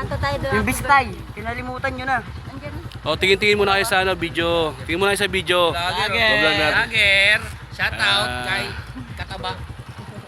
Kanta tayo doon. Yung Bistay, kinalimutan nyo na. Andiyan. O, tingin-tingin muna kayo sa ano, video. Tingin muna kayo sa video. Lager. Vlog natin. Lager. Shout out Ah. kay Kataba.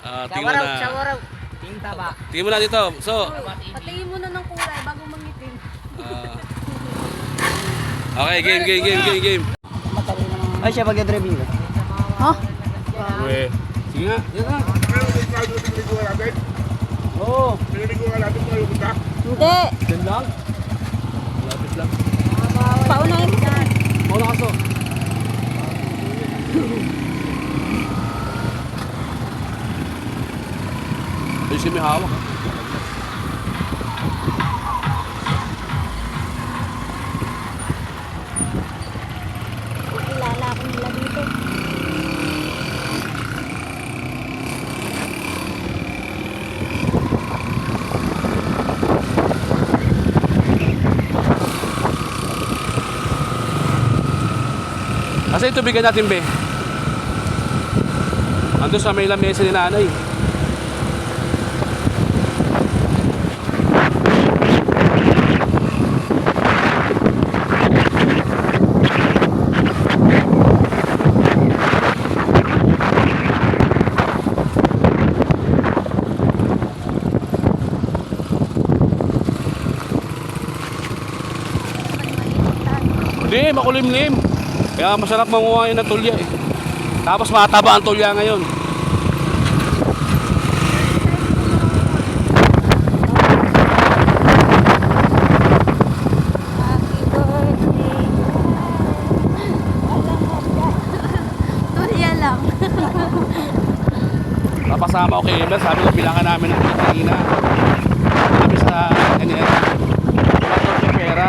Ah, tingin mo na. Shawaraw. Tinta ba? Tingin mo na dito. So, Patingin mo na ng kulay bago mangitim. ah, okay, game, game, game, game, game. Ay, siya pag-review. Ha? Okay. Sige nga, sige nga. Oo. Hindi. Diyan lang. Lapit lang. Paunahin ka so. Ayun si may hawak. Yung tubigan natin, be? Ando sa may lamesa ni nanay. Hindi, makulimlim. Kaya masarap manguha yun ng tulya eh. Tapos mataba ang tulya ngayon. Napasama ko kay Emel, sabi ko bilangan namin ng kanina. Sabi sa siya pera.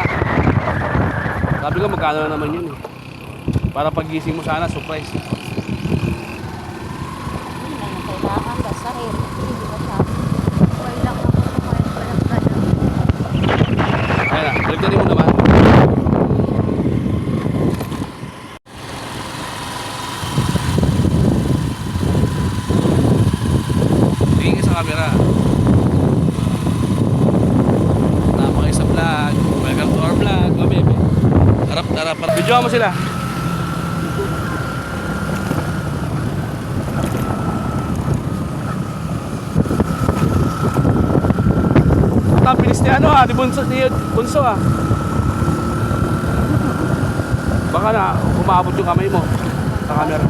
Sabi ko magkano na naman yun eh. Para pagising mo sana, surprise. Kailangan basahin. Hindi ba sabi? Okay lang ako kumain pa lang ganun. Kaya na, baligtarin mo. Tingin sa camera. Tama kayo sa vlog. Welcome to our vlog. Harap, harap, harap. Video mo sila. Ni ano ah, di bunso, ni bunso ah. Baka na umabot yung kamay mo sa camera.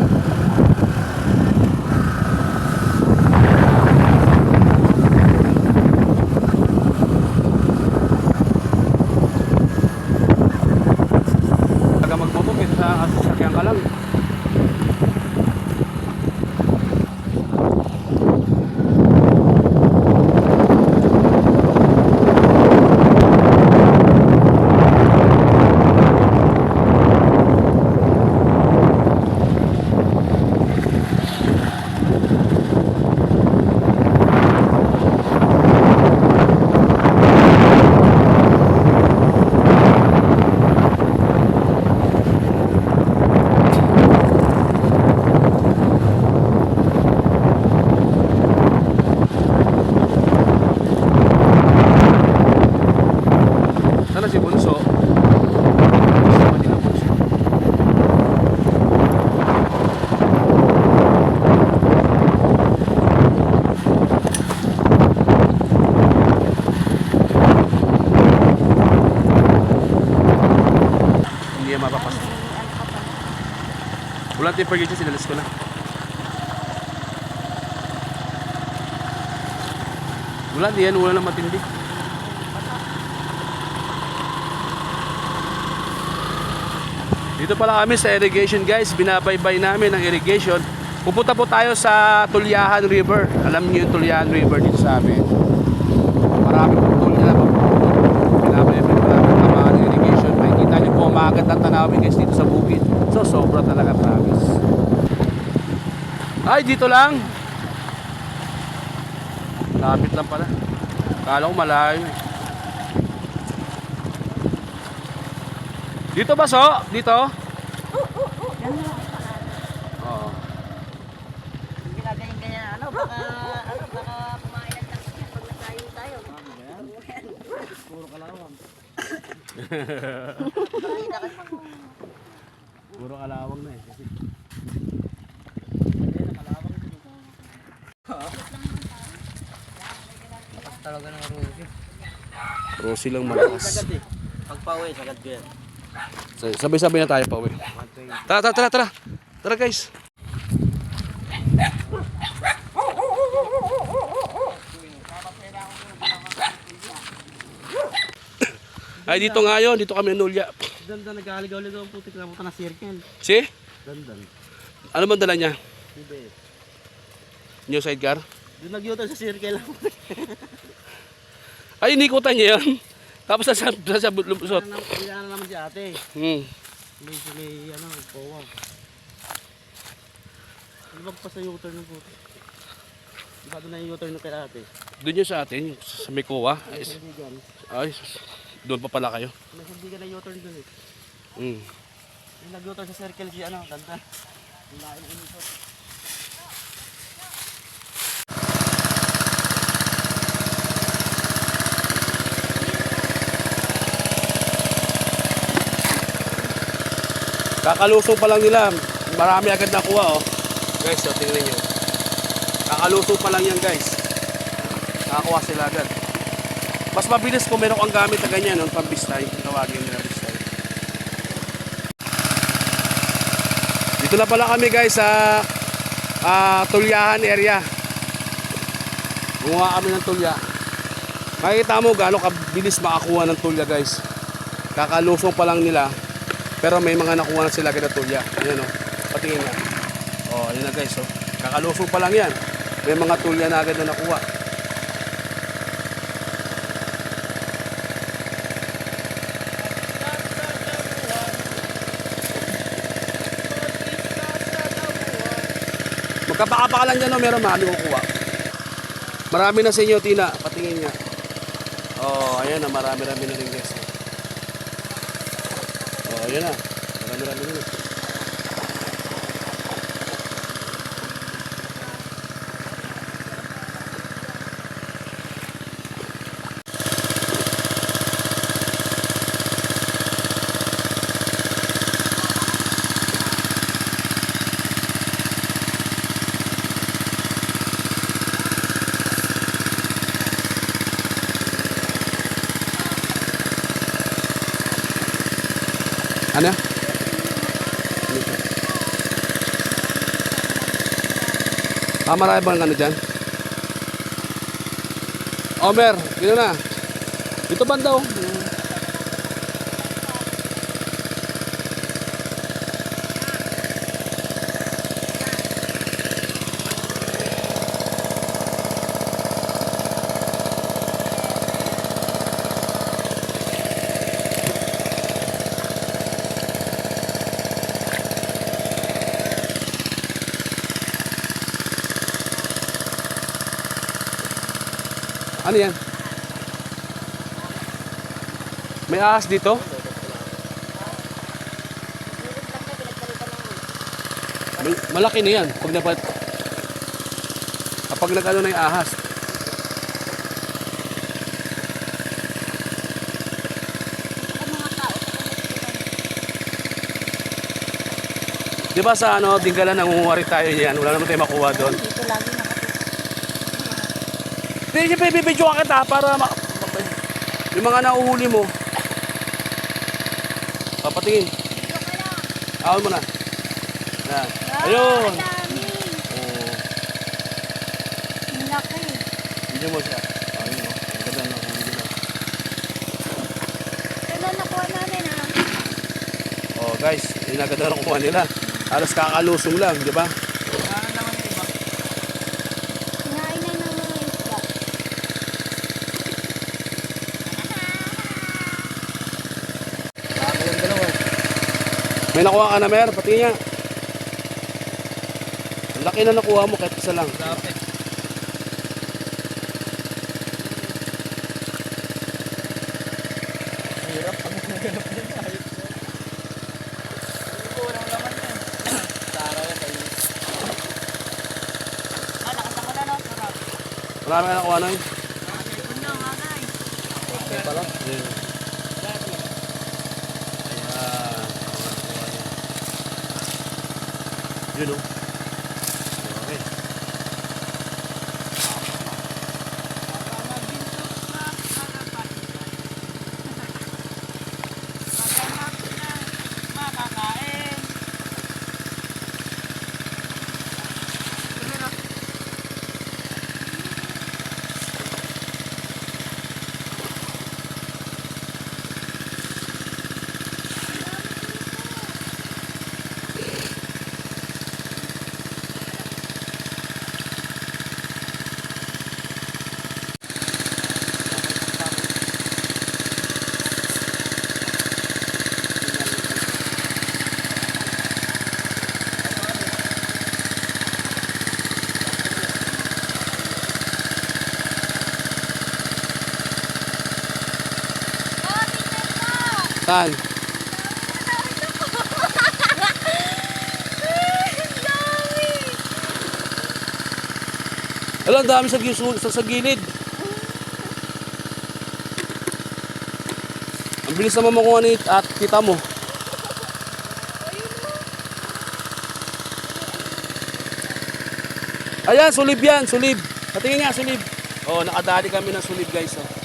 Taga magmoto kaysa sa sasakyan ka lang. Sana si Bunso. Sama din ang Bunso. Hindi yan mapapasok. Wala tayong pag sinalis ko na. Wala, di yan. Wala na matindi. Dito pala kami sa irrigation guys, binabaybay namin ang irrigation. Pupunta po tayo sa Tulyahan River. Alam niyo yung Tulyahan River dito sa amin. Marami po tulya na Binabaybay po namin ang mga irrigation. Makikita niyo po ang maagat ng tanawin guys dito sa bukid. So sobra talaga promise. Ay, dito lang. Lapit lang pala. Kala ko malayo eh. Dito ba so? Dito? Oo. Ano, baka, ano, baka kumain ng tayo pag nagtayo tayo. Puro kalawang. Puro kalawang na eh. Kasi Lakas talaga ng Ruby. Rosy lang malakas. Sagad. Pag pauwi, sagad ko yan. Sa- Sabay-sabay na tayo pa uwi. 120. Tara, tara, tara, tara. Tara guys. Ay, dito nga yun. Dito kami nulya. Dandan, nag-aaligaw-ligaw ang putik na puta na circle. See? Dandan. Ano man dala niya? Hindi. New sidecar? Doon nag-yutan sa circle lang. Ay, inikutan niya yun. Tapos sa sa sa lumusot. Hindi na naman si ate. Hmm. May, may ano, powang. Ibag pa sa U-turn ng putik. Iba doon na yung U-turn ng kay ate. Doon yun sa atin, sa. Ay, s- Sandigan. ay, s- doon pa pala kayo. May sandigan na U-turn doon eh. Hmm. Yung nag-U-turn sa circle si ano, dandan. Yung lain ng inisot. Kakalusong pa lang nila. Marami agad nakuha oh. Guys, so tingnan nyo. Kakalusong pa lang yan guys. Nakakuha sila agad. Mas mabilis kung meron kang gamit na ganyan, no? pambistay. Tawagin nila bistay. Dito na pala kami guys sa ah, Tulyahan area. Gumawa kami ng tulya. Makikita mo gaano kabilis makakuha ng tulya guys. Kakalusong pa lang nila. Pero may mga nakuha na sila kina tulya. Ayan o. Patingin na. O, ayan na guys. Oh. Kakalusong pa lang yan. May mga tulya na agad na nakuha. Magkapaka lang dyan o. Meron marami kukuha. Marami na sa inyo, Tina. Patingin nga. Oh, ayan na. Marami-rami na rin guys. Oh, ayan na. Marami-rami na rin. Ano? Ah, marami bang ano dyan? Omer, gino na. Dito banda oh. Ano yan? May ahas dito? Mal- Malaki na yan. Pag napat... Kapag nagano na yung ahas. Di ba sa ano, Dinggalan, nangunguwari tayo yan. Wala naman tayo makuha doon. Hindi, siyempre, bibidyo ka kita para ma... Yung mga nauhuli mo. Papatingin. Lang. Ahon mo na. Yan. Ah, Ayun. Ang. Oh, Ang laki. video mo siya. Ayun, oh. Ang ganda ng huli nila. Kailan nakuha namin ah? Oh, guys, yung agad na nakuha nila. Alas kakalusong lang, di ba? Ano naman yung iba? Kinain na ng mga isda. Bago yung dalawa. May nakuha ka na, Mer. Pati niya. Ang laki na nakuha mo kahit isa lang. Lapit. Hirap laman yan. Tara yan kayo. Ah, na no? Sarap. Marami ka nakuha na yun. Ano nga guys? Ayan pala. Ayan. Ayan. Yun Saan? Alam, dami sa, sa, sa gilid. Ang bilis naman mo kung ano yung- at kita mo. Ayan, sulib yan, sulib. Patingin nga, sulib. Oh, nakadali kami ng sulib guys. Oh.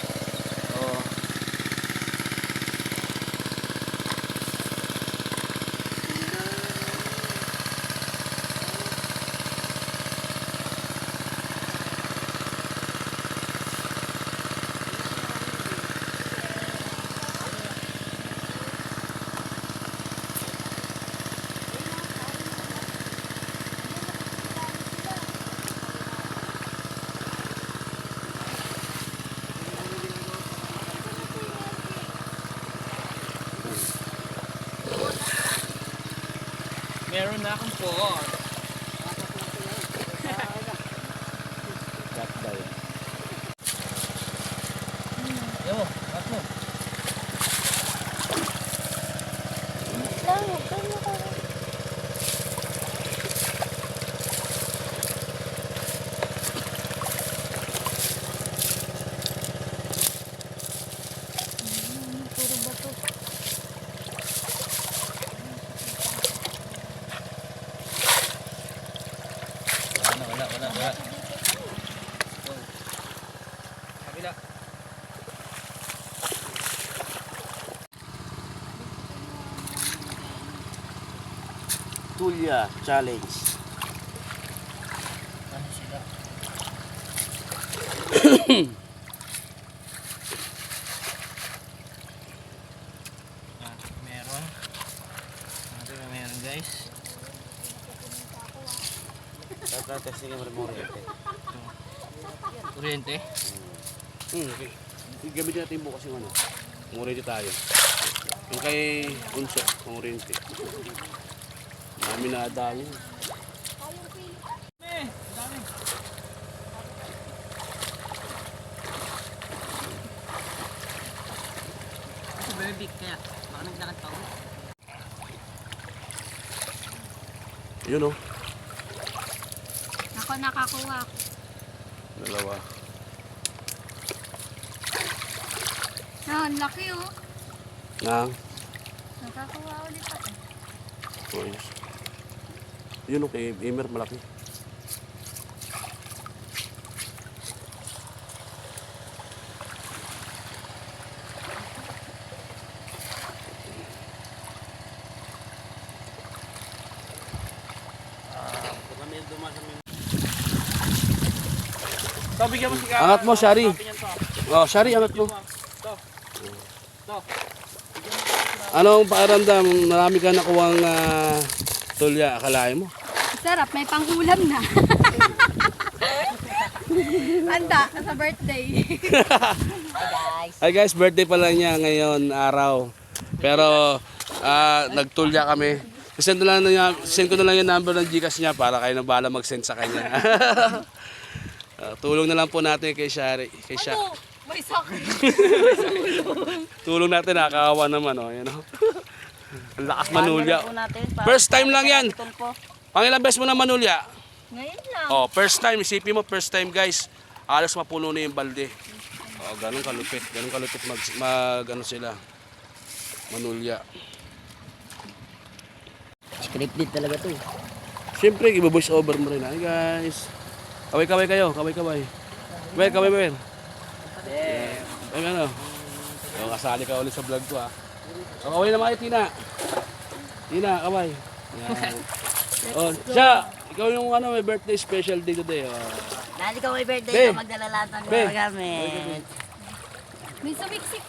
Meron na akong four. Yo, at mo. Wala, wala, wala, wala. Go. Kabila. Tulya Challenge. Ano sila? Ah, meron. Ano meron guys? Tatesting mo rin mo rin. Kuryente. Hmm, okay. Gamitin natin bukas yung ano. Kung tayo. Yung kay Unso, oriente. Dami na dami. Very big kaya. Baka naglakad pa ako. Yun oh. Ako nakakuha. Dalawa. Ah, ang laki oh. Nang. Nakakuha ulit ako. Ayos. Yun oh, kay Emer malaki. Yung Ito, bigyan mo si Angat mo, Shari. Oh, Shari, angat mo. Anong pakiramdam? Marami ka nakuwang ah, tulya. Akalain mo? Sarap, may panghulam na. Handa, sa birthday. Hi guys, birthday pala niya ngayon araw. Pero ah, nagtulya kami. Send, na lang niya, send ko na lang yung number ng Gcash niya para kayo na bahala mag-send sa kanya. Ah, tulong na lang po natin kay Shari. Kay Sha. may sakit. Tulong natin, nakakawa naman. Oh, yan, oh. Ang lakas manulya. First time lang yan. Pangilang beses mo na manulya? Ngayon lang. Oh, first time. Isipin mo, first time guys. Alas mapuno na yung balde. Oo, ganun kalupit. Ganun kalupit mag, mag ano sila. Manulya. Scripted talaga to. Siyempre, ibo-voice over mo rin. Hi guys. Kaway-kaway kayo. Kaway-kaway. Kaway, kaway, kaway. Ay, ano? So, kasali ka ulit sa vlog ko ah. So, kaway naman kayo, Tina. Tina, kaway. Yan. Oh, siya, ikaw yung ano, may birthday special day today. Oh. Dahil ikaw may birthday Be. ka, magdala lahat ng mga gamit. May sumiksik